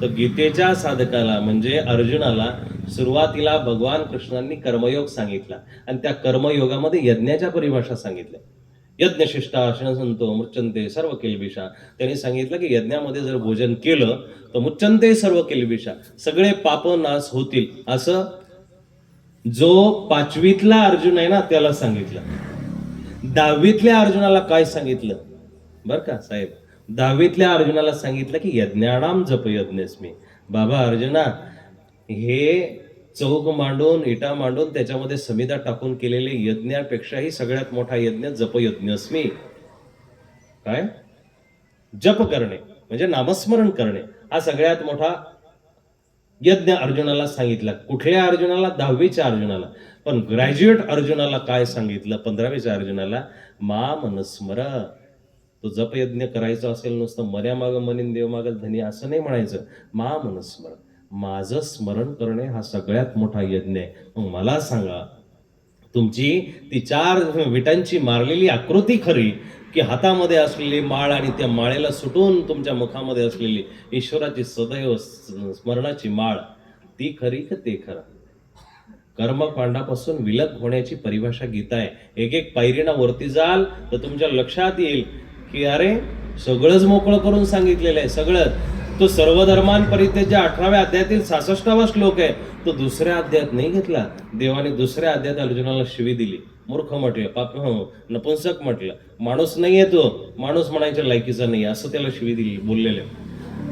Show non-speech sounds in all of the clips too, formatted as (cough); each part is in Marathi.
तर गीतेच्या साधकाला म्हणजे अर्जुनाला सुरुवातीला भगवान कृष्णांनी कर्मयोग सांगितला. आणि त्या कर्मयोगामध्ये यज्ञाच्या परिभाषा सांगितल्या. यज्ञशिष्टा संतो मुच्चंते सर्व केलबिषा. त्यांनी सांगितलं की यज्ञामध्ये जर भोजन केलं तर मुच्चंते सर्व केलबिषा. सगळे पाप नाश होतील असं जो पाचवीतला अर्जुन आहे ना त्याला सांगितलं. दहावीतल्या अर्जुनाला काय सांगितलं? बर का साहेब? दहावीतल्या अर्जुनाला सांगितलं की यज्ञाणाम जप यज्ञस्मी. बाबा अर्जुना हे चौक मांडून इटा मांडून त्याच्यामध्ये समिधा टाकून केलेले यज्ञापेक्षाही सगळ्यात मोठा यज्ञ जप यज्ञस्मी. काय? जप करणे म्हणजे नामस्मरण करणे हा सगळ्यात मोठा यज्ञ अर्जुनाला सांगितला. कुठल्या अर्जुनाला? दहावीच्या अर्जुनाला. पण ग्रॅज्युएट अर्जुनाला काय सांगितलं? पंधरावीच्या अर्जुनाला मा मनस्मर तो जपयज्ञ करायचा असेल नुसतं मर्यामाग मनीन देवमाग धनी असं नाही म्हणायचं. मा मनस्मरण माझं स्मरण करणे हा सगळ्यात मोठा यज्ञ आहे. मग मला सांगा तुमची ती चार विटांची मारलेली आकृती खरी की हातामध्ये असलेली माळ आणि त्या माळेला सुटून तुमच्या मुखामध्ये असलेली ईश्वराची सदैव स्मरणाची माळ ती खरी का ते खरं? कर्मकांडापासून विलग होण्याची परिभाषा गीता आहे एक एक पायरीना वरती जाल तर तुमच्या लक्षात येईल. की अरे सगळंच मोकळं करून सांगितलेलं आहे सगळं तो सर्व धर्मांपरित्यच्या अठराव्या अध्यायातील सासष्टावा श्लोक आहे. तो दुसऱ्या अध्यायात नाही घेतला. देवाने दुसऱ्या अध्यायात अर्जुनाला शिवी दिली. मूर्ख म्हटलं पाप नपुंसक म्हटलं. माणूस नाही आहे तो. माणूस म्हणायच्या लायकीचा नाही असं त्याला शिवी दिली बोललेले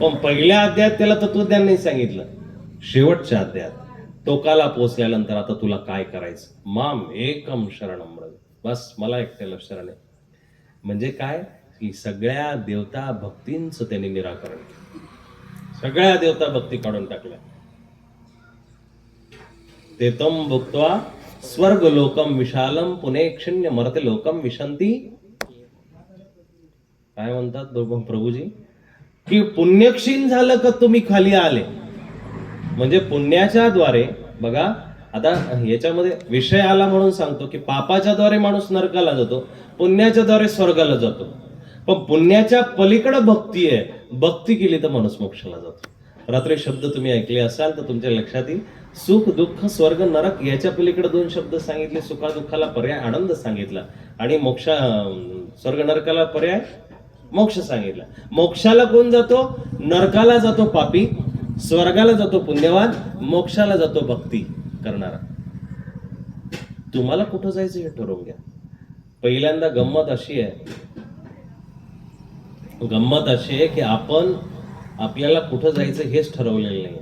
पण पहिल्या अध्यायात त्याला तत्वज्ञान नाही सांगितलं. शेवटच्या अध्यायात टोकाला पोचल्यानंतर आता तुला काय करायचं? माम एकम शरणम बस मला एकट्याला शरण आहे. म्हणजे काय? की सगळ्या देवता भक्तींचं त्यांनी निराकरण केलं. सगळ्या देवता भक्ती काढून टाकल्या. ते तम भुक्त्वा स्वर्ग लोकम विशालम पुणे क्षण्य मरते लोकम विशंती काय म्हणतात प्रभूजी? की पुण्यक्षीण झालं का तुम्ही खाली आले? म्हणजे पुण्याच्या द्वारे बघा आता याच्यामध्ये विषय आला म्हणून सांगतो की पापाच्या द्वारे माणूस नरकाला जातो पुण्याच्या द्वारे स्वर्गाला जातो. पण पुण्याच्या पलीकडे भक्ती आहे. भक्ती केली तर माणूस मोक्षाला जातो. रात्री शब्द तुम्ही ऐकले असाल तर तुमच्या लक्षात येईल. सुख दुःख स्वर्ग नरक याच्या पलीकडे दोन शब्द सांगितले. सुखा दुःखाला पर्याय आनंद सांगितला. आणि मोक्षा स्वर्ग नरकाला पर्याय मोक्ष सांगितला. मोक्षाला कोण जातो? नरकाला जातो पापी. स्वर्गाला जातो पुण्यवान. मोक्षाला जातो भक्ती करणारा. तुम्हाला कुठं जायचं हे ठरवून घ्या. पहिल्यांदा गंमत अशी आहे. गंमत अशी आहे की आपण आपल्याला कुठं जायचं हेच ठरवलेलं नाही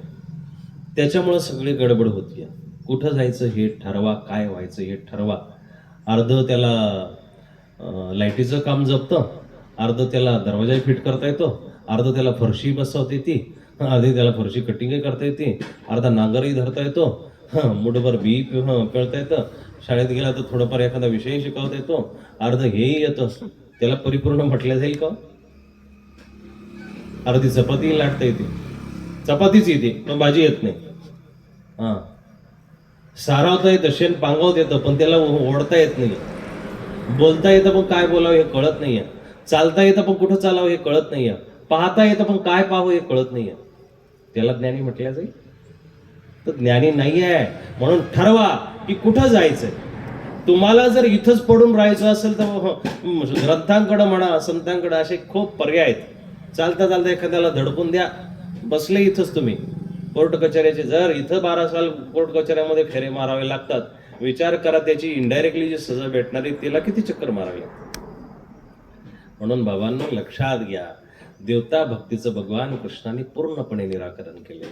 त्याच्यामुळं सगळी गडबड होती कुठं जायचं हे ठरवा काय व्हायचं हे ठरवा. अर्ध त्याला लाईटीचं काम जपतं अर्ध त्याला दरवाजा फिट करता येतो अर्ध त्याला फरशी बसवता येते अर्धी त्याला फरशी कटिंगही करता येते अर्धा नांगरही धरता येतो हं, मुठभर बी पि- हं, पिळता येतं. शाळेत गेला तर थोडंफार एखादा विषय शिकवता येतो अर्ध हेही येतं. त्याला परिपूर्ण म्हटलं जाईल का हो? अरे ती चपाती लाटता येते. चपातीच येते पण भाजी येत नाही. हा. सारावता येतं शेण पांगवत येतं पण त्याला ओढता येत नाही. बोलता येतं पण काय बोलावं हे कळत नाही आहे. चालता येतं पण कुठं चालावं हे कळत नाही आहे. पाहता येतं पण काय पाहावं हे कळत नाही आहे. त्याला ज्ञानी म्हटल्या जाईल. तर ज्ञानी नाही आहे. म्हणून ठरवा की कुठं जायचंय. तुम्हाला जर इथंच पडून राहायचं असेल तर हं, म्हणा संतांकडं असे खूप पर्याय आहेत. चालता चालता एखाद्याला धडकून द्या. बसले इथंच तुम्ही. कोर्ट कचेऱ्याचे जर इथं बारा साल कोर्ट कचेऱ्यामध्ये फेरे मारावे लागतात. विचार करा त्याची इनडायरेक्टली जी सजा भेटणारी तिला किती चक्कर मारावी लागते म्हणून बाबांना लक्षात घ्या. देवता भक्तीचं भगवान कृष्णाने पूर्णपणे निराकरण केले.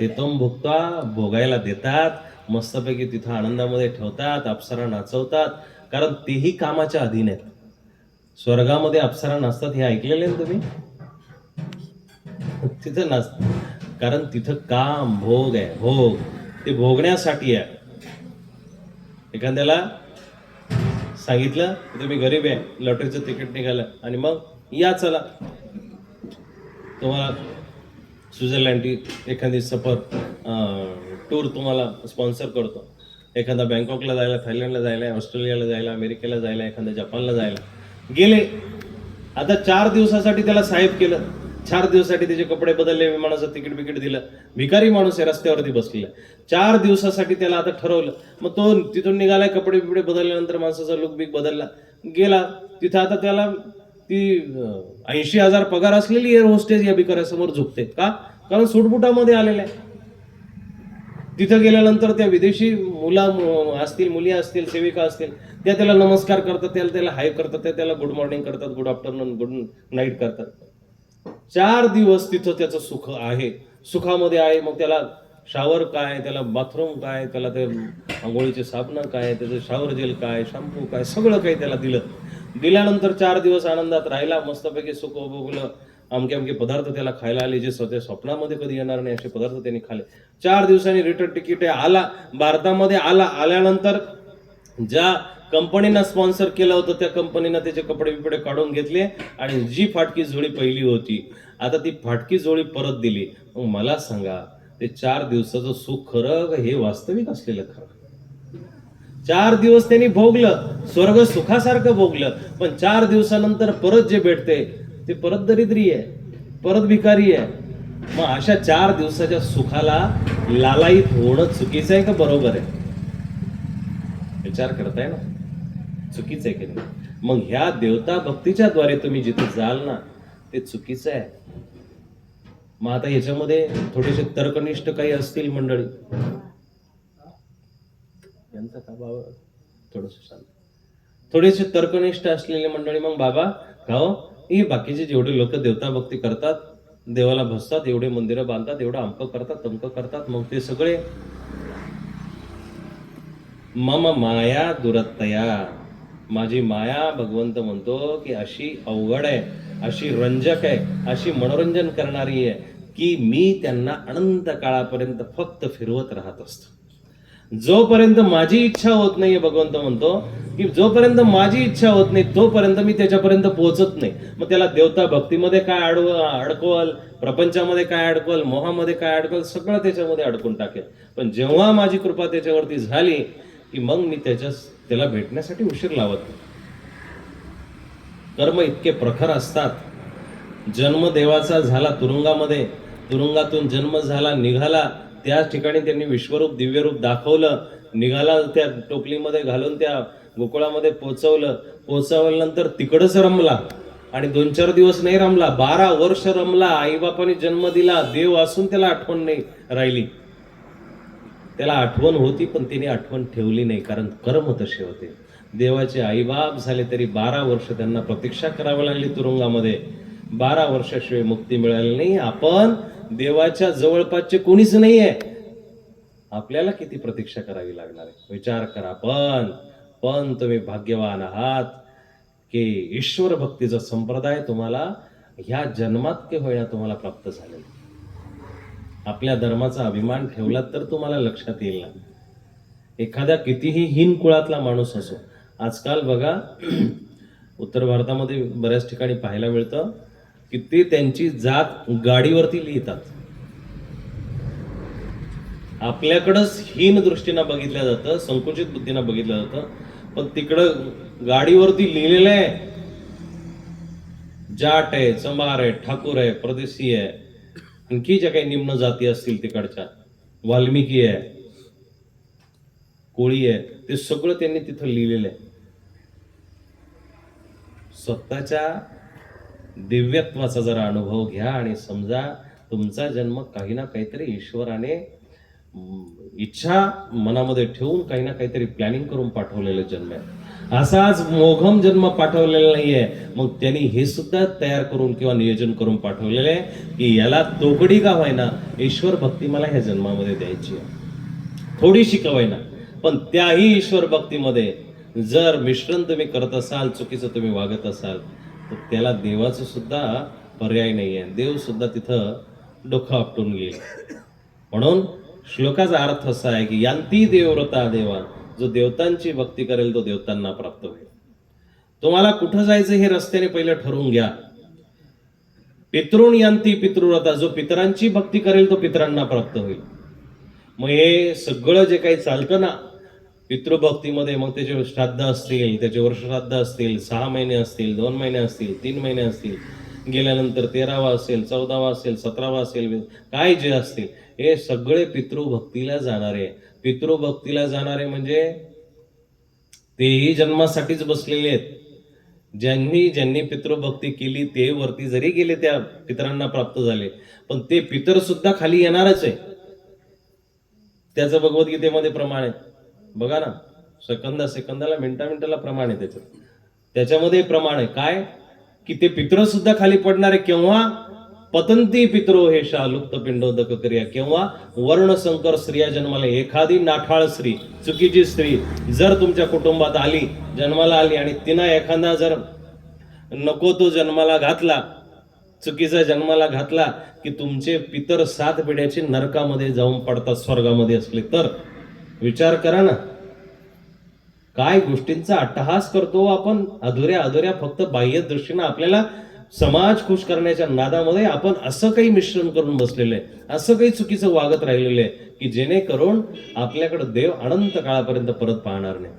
ते तम भुगता भोगायला देतात. मस्तपैकी तिथं आनंदामध्ये ठेवतात अप्सरा नाचवतात. कारण तेही कामाच्या अधीन आहेत. स्वर्गामध्ये अप्सरा नाचतात हे ऐकलेले ना तुम्ही? तिथं नाच कारण तिथं काम भोग आहे. भोग. ते भोगण्यासाठी आहे. एखाद्याला सांगितलं की तुम्ही गरीब आहे लॉटरीचं तिकीट निघालं. आणि मग या चला. तुम्हाला स्वित्झर्लंडची एखादी सफर टूर तुम्हाला स्पॉन्सर करतो. एखादा बँकॉकला जायला थायलंडला जायला ऑस्ट्रेलियाला जायला अमेरिकेला जायला एखाद्या जपानला जायला. गेले. आता चार दिवसासाठी त्याला साहेब केलं. चार दिवसासाठी त्याचे कपडे बदलले विमानाचं तिकीट बिकीट दिलं. भिकारी माणूस आहे रस्त्यावरती बसलेला चार दिवसासाठी त्याला आता ठरवलं. मग तो तिथून निघालाय कपडे बिपडे बदलल्यानंतर माणसाचा लुक बिक बदलला. गेला. तिथं आता त्याला ती ऐंशी हजार पगार असलेली एअर होस्टेज या भिकाऱ्यासमोर झुकते का? कारण सुटबुटामध्ये आलेला आहे. तिथं गेल्यानंतर त्या विदेशी मुला असतील मुली असतील सेविका असतील त्या त्याला नमस्कार करतात त्याला त्याला हाय करतात त्या त्याला गुड मॉर्निंग करतात गुड आफ्टरनून गुड नाईट करतात. चार दिवस तिथं त्याचं सुख आहे. सुखामध्ये आहे मग त्याला शावर काय त्याला बाथरूम काय त्याला ते आंघोळीचे साबणं काय त्याचं शावर जेल काय शॅम्पू काय सगळं काही त्याला दिलं. दिल्यानंतर चार दिवस आनंदात राहिला मस्तपैकी सुख उपभोगलं अमके अमके पदार्थ त्याला खायला आले जे स्वतः स्वप्नामध्ये कधी येणार नाही असे पदार्थ त्यांनी खाले. चार दिवसांनी रिटर्न तिकीट आला भारतामध्ये आला आल्यानंतर ज्या कंपनीनं स्पॉन्सर केलं होतं त्या कंपनीनं त्याचे कपडे बिपडे काढून घेतले आणि जी फाटकी जोडी पहिली होती आता ती फाटकी जोडी परत दिली. मग मला सांगा ते चार दिवसाचं सुख खरं हे वास्तविक असलेलं खरं? चार दिवस त्यांनी भोगलं स्वर्ग सुखासारखं भोगलं पण चार दिवसानंतर परत जे भेटते ते परत दरिद्री आहे परत भिकारी आहे. मग अशा चार दिवसाच्या सुखाला लालायित होणं चुकीचं आहे का बरोबर आहे? विचार करताय ना? चुकीचं आहे की नाही? मग ह्या देवता भक्तीच्या द्वारे तुम्ही जिथे जाल ना ते चुकीचं आहे. मग आता याच्यामध्ये थोडेसे तर्कनिष्ठ काही असतील मंडळी? यांचा का बाबा थोडस शांत. थोडेसे तर्कनिष्ठ असलेले मंडळी मग बाबा गाव ही बाकीचे जेवढे लोक देवता भक्ती करतात देवाला भसतात एवढे मंदिरं बांधतात एवढं अमकं करतात तमकं करतात मग ते सगळे मम माया दुरत्तया. माझी माया भगवंत म्हणतो की अशी अवघड आहे अशी रंजक आहे अशी मनोरंजन करणारी आहे की मी त्यांना अनंत काळापर्यंत फक्त फिरवत राहत असतो. जोपर्यंत माझी इच्छा होत नाही भगवंत म्हणतो की जोपर्यंत माझी इच्छा होत नाही तोपर्यंत मी त्याच्यापर्यंत पोहोचत नाही. मग त्याला देवता भक्तीमध्ये काय अडव अडकवल प्रपंचामध्ये काय अडकवल मोहामध्ये काय अडकवल सगळं त्याच्यामध्ये अडकून टाकेल. पण जेव्हा माझी कृपा त्याच्यावरती झाली की मग मी त्याच्या त्याला भेटण्यासाठी उशीर लावत नाही. कर्म इतके प्रखर असतात. जन्म देवाचा झाला तुरुंगामध्ये. तुरुंगातून जन्म झाला निघाला त्याच ठिकाणी त्यांनी विश्वरूप दिव्यरूप दाखवलं निघाला त्या टोपलीमध्ये घालून त्या गोकुळामध्ये पोचवलं. पोचवल्यानंतर तिकडच रमला. आणि दोन चार दिवस नाही रमला. बारा वर्ष रमला. आईबापाने जन्म दिला. देव असून त्याला आठवण नाही राहिली. त्याला आठवण होती पण तिने आठवण ठेवली नाही कारण कर्म तसे होते. देवाचे आईबाप झाले तरी बारा वर्ष त्यांना प्रतीक्षा करावी लागली तुरुंगामध्ये. बारा वर्षाशिवाय मुक्ती मिळाली नाही. आपण देवाच्या जवळपासचे कोणीच नाहीये. आपल्याला किती प्रतीक्षा करावी लागणार आहे? विचार करा. पण पण तुम्ही भाग्यवान आहात की ईश्वर भक्तीचा संप्रदाय तुम्हाला ह्या जन्मात के होईना तुम्हाला प्राप्त झालेला आपल्या धर्माचा अभिमान ठेवलात तर तुम्हाला लक्षात येईल ना. एखाद्या कितीही हीन कुळातला माणूस असो आजकाल बघा (clears throat) उत्तर भारतामध्ये बऱ्याच ठिकाणी पाहायला मिळतं की ते त्यांची जात गाडीवरती लिहितात. आपल्याकडंच हीन दृष्टीनं बघितलं जातं संकुचित बुद्धीनं बघितलं जातं पण तिकडं गाडीवरती लिहिलेलं आहे. जाट आहे चंबार आहे ठाकूर आहे परदेशी आहे आणखी ज्या काही निम्न जाती असतील तिकडच्या वाल्मिकी आहे कोळी आहे ते सगळं त्यांनी तिथं लिहिलेलं आहे. स्वतःच्या दिव्यत्वाचा जरा अनुभव घ्या आणि समजा तुमचा जन्म काही ना काहीतरी ईश्वराने इच्छा मनामध्ये ठेवून काही ना काहीतरी प्लॅनिंग करून पाठवलेलं जन्म आहे. असाच मोघम जन्म पाठवलेला नाहीये. मग त्यांनी हे सुद्धा तयार करून किंवा नियोजन करून पाठवलेलं आहे की याला तोगडी का व्हायना? ईश्वर भक्ती मला ह्या जन्मामध्ये द्यायची आहे. थोडीशी का होईना पण त्याही ईश्वर भक्तीमध्ये जर मिश्रण तुम्ही करत असाल चुकीचं तुम्ही वागत असाल तर त्याला देवाचं सुद्धा पर्याय नाही आहे देव सुद्धा तिथं डोकं आपटून घेईल म्हणून श्लोकाचा अर्थ असा आहे की यांती देवव्रता देवा. जो देवतांची भक्ती करेल तो देवतांना प्राप्त होईल. तुम्हाला कुठं जायचं हे रस्त्याने पहिलं ठरवून घ्या. पितृण यांती पितृव्रता. जो पितरांची भक्ती करेल तो पितरांना प्राप्त होईल. मग हे सगळं जे काही चालतं ना पितृभक्तीमध्ये मग त्याचे श्राद्ध असतील त्याचे वर्षश्राद्ध असतील सहा महिने असतील दोन महिने असतील तीन महिने असतील गेल्यानंतर तेरावा असेल चौदावा असेल सतरावा असेल काय जे असतील हे सगळे पितृभक्तीला जाणारे. पितृभक्तीला जाणारे म्हणजे तेही जन्मासाठीच बसलेले आहेत. ज्यांनी ज्यांनी पितृभक्ती केली ते वरती जरी गेले त्या पितरांना प्राप्त झाले पण ते पितर सुद्धा खाली येणारच आहे. त्याचं भगवद्गीतेमध्ये प्रमाण आहे. बघा ना सेकंदा सेकंदाला मिनटा मिनटाला प्रमाण आहे त्याच्यात त्याच्यामध्ये प्रमाण आहे. काय? की ते पित्र सुद्धा खाली पडणार आहे केव्हा? पतंती पित्रो हे शा लुप्त पिंडोदक क्रिया. किंवा वर्णसंकर स्त्रिया जन्माला. एखादी नाठाळ स्त्री चुकीची स्त्री जर तुमच्या कुटुंबात आली जन्माला आली आणि तिनं एखादा जर नको तो जन्माला घातला चुकीचा जन्माला घातला की तुमचे पितर सात पिढ्याचे नरकामध्ये जाऊन पडतात स्वर्गामध्ये असले तर? विचार करा ना. काय गोष्टींचा अट्टहास करतो आपण? अधुऱ्या अधुऱ्या फक्त बाह्य दृष्टीनं आपल्याला समाज खुश करण्याच्या नादामध्ये आपण असं काही मिश्रण करून बसलेलं आहे असं काही चुकीचं वागत राहिलेलं आहे की जेणेकरून आपल्याकडे देव अनंत काळापर्यंत परत पाहणार नाही.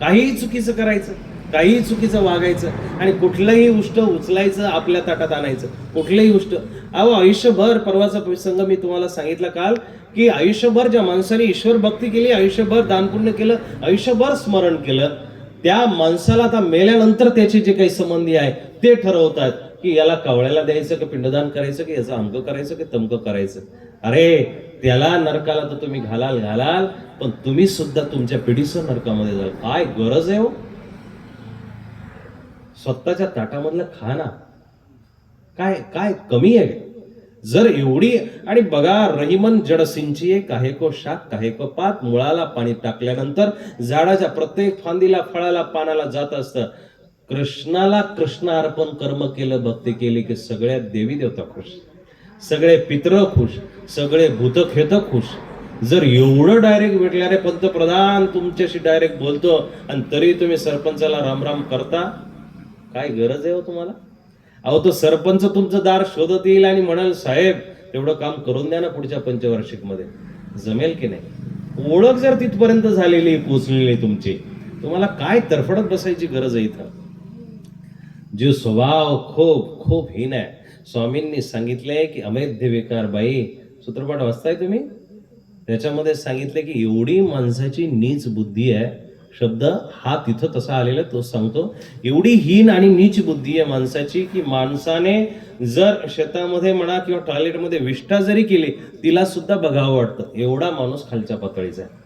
काहीही चुकीचं करायचं. काहीही चुकीचं वागायचं आणि कुठलंही उष्ट उचलायचं आपल्या ताटात आणायचं. कुठलंही उष्ट. अहो आयुष्यभर परवाचा प्रसंग मी तुम्हाला सांगितला काल की आयुष्यभर ज्या माणसाने ईश्वर भक्ती केली आयुष्यभर दानपुण्य केलं आयुष्यभर स्मरण केलं त्या माणसाला आता मेल्यानंतर त्याचे जे काही संबंधी आहे ते ठरवतात की याला कवळ्याला द्यायचं की पिंडदान करायचं की याचं अंक करायचं की तमक करायचं. अरे त्याला नरकाला तर तुम्ही घालाल घालाल पण तुम्ही सुद्धा तुमच्या पिढीसह नरकामध्ये जाल. काय गरज आहे हो? स्वतःच्या ताटामधलं खा ना काय काय कमी आहे? जर एवढी आणि बघा रहिमन जडसिंची सिंचिये काहे को शाक काहे को पात मुळाला पाणी टाकल्यानंतर झाडाच्या प्रत्येक फांदीला फळाला पानाला जात असतं. कृष्णाला कृष्ण अर्पण कर्म केलं भक्ती केली की सगळ्या देवी देवता खुश. सगळे पित्र खुश सगळे भूतखेत खुश. जर एवढं डायरेक्ट भेटल्या रे पंतप्रधान तुमच्याशी डायरेक्ट बोलतो आणि तरी तुम्ही सरपंचाला रामराम करता? काय गरज आहे हो तुम्हाला? अहो तो सरपंच तुमचं दार शोधत येईल आणि म्हणाल साहेब तेवढं काम करून द्या ना पुढच्या पंचवार्षिकमध्ये जमेल की नाही? ओळख जर तिथपर्यंत झालेली आहे, पोचलेली तुमची तुम्हाला काय तरफडत बसायची गरज आहे इथं? जो स्वभाव खूप खूप हीन आहे. स्वामींनी सांगितलंय की अमेध्य विकार बाई सूत्रपाठ वाचताय तुम्ही? त्याच्यामध्ये सांगितलंय की एवढी माणसाची नीच बुद्धी आहे शब्द हा तिथं तसा आलेला तो सांगतो. एवढी हीन आणि नीच बुद्धी आहे माणसाची की माणसाने जर शेतामध्ये म्हणा किंवा टॉयलेटमध्ये विष्ठा जरी केली तिला सुद्धा बघावं वाटतं. एवढा माणूस खालच्या पातळीचा आहे.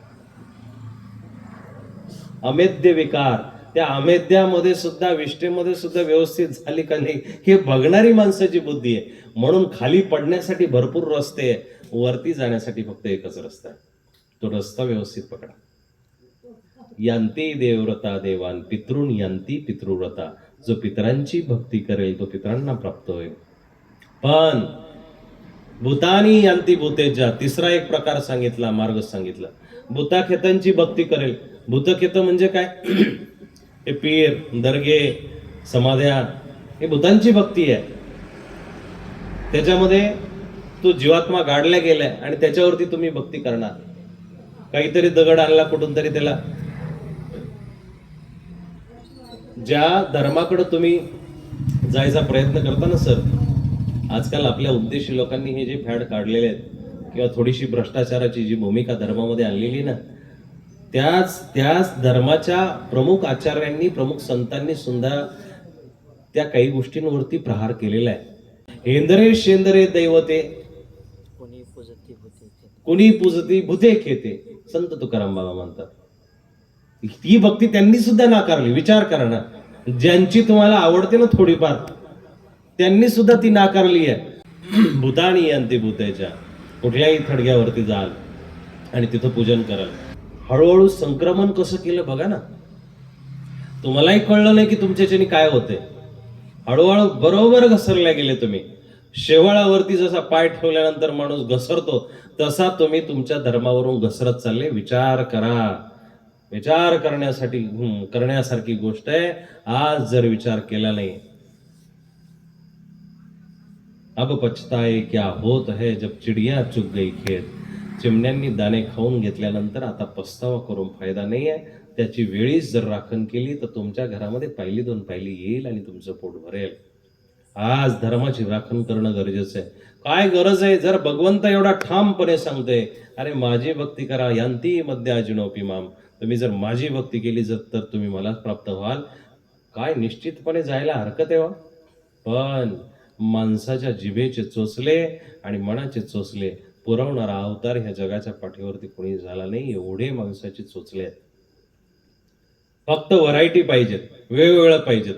अमेद्य विकार. त्या अमेद्यामध्ये सुद्धा विष्ठेमध्ये सुद्धा व्यवस्थित झाली का नाही हे बघणारी माणसाची बुद्धी आहे. म्हणून खाली पडण्यासाठी भरपूर रस्ते आहे वरती जाण्यासाठी फक्त एकच रस्ता आहे. तो रस्ता व्यवस्थित पकडा. यांती देवव्रता देवान पितृन यांती पितृव्रता. जो पितरांची भक्ती करेल तो पितरांना प्राप्त होईल. पण भूतानी यांती भूतेजा तिसरा एक प्रकार सांगितला मार्ग सांगितला. भूताखेतांची भक्ती करेल. भूतखेत म्हणजे काय? (clears throat) हे पीर दर्गे समाध्या हे भूतांची भक्ती आहे. त्याच्यामध्ये तो जीवात्मा गाडल्या गेलाय आणि त्याच्यावरती तुम्ही भक्ती करणार. काहीतरी दगड आणला कुठून तरी त्याला. ज्या धर्माकडे तुम्ही जायचा प्रयत्न करता ना सर आजकाल आपल्या उद्देशी लोकांनी हे जे फॅड काढलेले आहेत किंवा थोडीशी भ्रष्टाचाराची जी भूमिका धर्मामध्ये आणलेली ना त्याच त्याच धर्माच्या प्रमुख आचार्यांनी प्रमुख संतांनी सुद्धा त्या काही गोष्टींवरती प्रहार केलेला आहे. हेंदरे शेंदरे दैवते कोणी पूजती भूते खेते संत तुकाराम बाबा म्हणतात. ती भक्ती त्यांनी सुद्धा नाकारली. विचार करा ना. ज्यांची तुम्हाला आवडते ना थोडीफार त्यांनी सुद्धा ती नाकारली आहे. भूतानी यांती भूतेच्या कुठल्याही थडग्यावरती जाल आणि तिथं पूजन कराल. हळूहळू संक्रमण कसं केलं बघा ना. तुम्हालाही कळलं नाही की तुमच्याच्याने काय होते हळूहळू बरोबर घसरल्या गेले तुम्ही. शेवाळावरती जसा पाय ठेवल्यानंतर माणूस घसरतो तसा तुम्ही तुमच्या धर्मावरून घसरत चालले. विचार करा. विचार करण्यासाठी करण्यासारखी गोष्ट आहे. आज जर विचार केला नाही अब पछताए क्या होत है जब चिडिया चुक गई खेत. चिमण्यांनी दाणे खाऊन घेतल्यानंतर आता पस्तावा करून फायदा नाही आहे. त्याची वेळीच जर राखण केली तर तुमच्या घरामध्ये पहिली दोन पायली येईल आणि तुमचं पोट भरेल. आज धर्माची राखण करणं गरजेचं आहे. काय गरज आहे? जर भगवंत एवढा ठामपणे सांगतोय अरे माझी भक्ती करा यांती मध्य अजिनोपी माम तुम्ही जर माझी भक्ती केली जर तर तुम्ही मलाच प्राप्त व्हाल. काय निश्चितपणे जायला हरकत आहे वा पण माणसाच्या जिभेचे चोचले आणि मनाचे चोचले पुरवणारा अवतार ह्या जगाच्या पाठीवरती कोणी झाला नाही एवढे माणसाचे चोचले आहेत. फक्त व्हरायटी पाहिजेत वेगवेगळं पाहिजेत.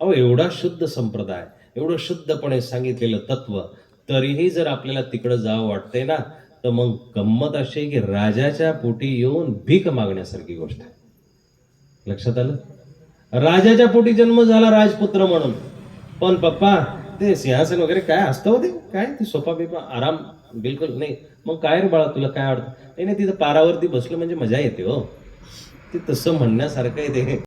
अहो एवढा शुद्ध संप्रदाय एवढं शुद्धपणे सांगितलेलं तत्व तरीही जर आपल्याला तिकडं जावं वाटतंय ना तर मग गंमत अशी आहे की राजाच्या पोटी येऊन भीक मागण्यासारखी गोष्ट आहे. लक्षात आलं? राजाच्या पोटी जन्म झाला राजपुत्र म्हणून. पण पप्पा ते सिंहासन वगैरे काय असतं हो ते? काय? ते सोफा बिफा आराम बिलकुल नाही. मग काय रे बाळा तुला काय आवडतं? नाही नाही तिथं पारावरती बसलं म्हणजे मजा येते हो. ते तसं म्हणण्यासारखं आहे ते.